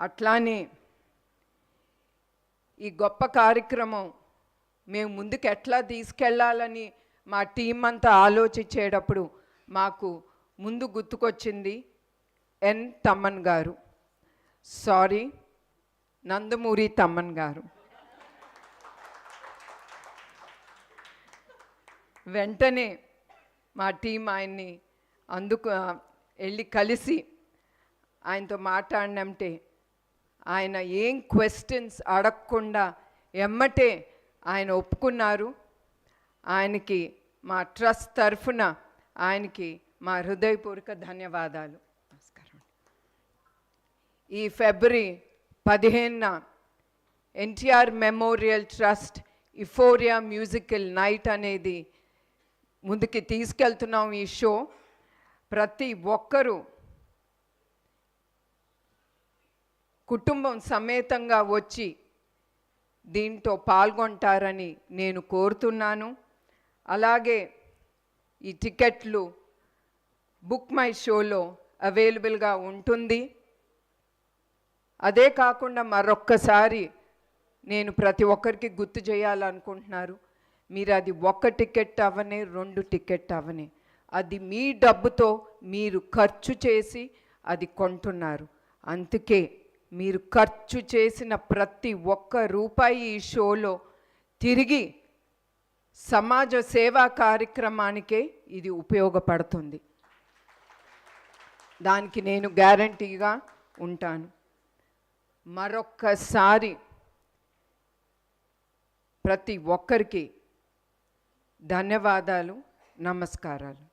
అట్లానే ఈ గొప్ప కార్యక్రమం మేము ముందుకు ఎట్లా తీసుకెళ్ళాలని మా టీం అంతా ఆలోచించేటప్పుడు మాకు ముందు గుర్తుకొచ్చింది ఎన్ తమ్మన్ గారు. సారీ నందమూరి తమ్మన్ గారు. వెంటనే మా టీం ఆయన్ని అందుకు వెళ్ళి కలిసి ఆయనతో మాట్లాడినంటే ఆయన ఏం క్వశ్చన్స్ అడగకుండా ఎమ్మటే ఆయన ఒప్పుకున్నారు. ఆయనకి మా ట్రస్ట్ తరఫున ఆయనకి మా హృదయపూర్వక ధన్యవాదాలు. నమస్కారం ఈ ఫిబ్రవరి పదిహేనున NTR memorial trust euphoria musical night అనేది ముందుకి తీసుకెళ్తున్నాం ఈ షో. ప్రతి ఒక్కరూ కుటుంబం సమేతంగా వచ్చి దీంతో పాల్గొంటారని నేను కోరుతున్నాను. అలాగే ఈ టికెట్లు బుక్ మై షోలో అవైలబుల్గా ఉంటుంది. అదే కాకుండా మరొక్కసారి నేను ప్రతి ఒక్కరికి గుర్తు చేయాలనుకుంటున్నారు. మీరు అది ఒక్క టికెట్ అవనే రెండు టికెట్ అవనే. అది మీ డబ్బుతో మీరు ఖర్చు చేసి అది కొంటున్నారు. అందుకే మీరు ఖర్చు చేసిన ప్రతి ఒక్క రూపాయి ఈ షోలో తిరిగి సమాజ సేవా కార్యక్రమానికే ఇది ఉపయోగపడుతుంది. దానికి నేను గ్యారంటీగా ఉంటాను. మరొక్కసారి ప్రతి ఒక్కరికి ధన్యవాదాలు నమస్కారాలు.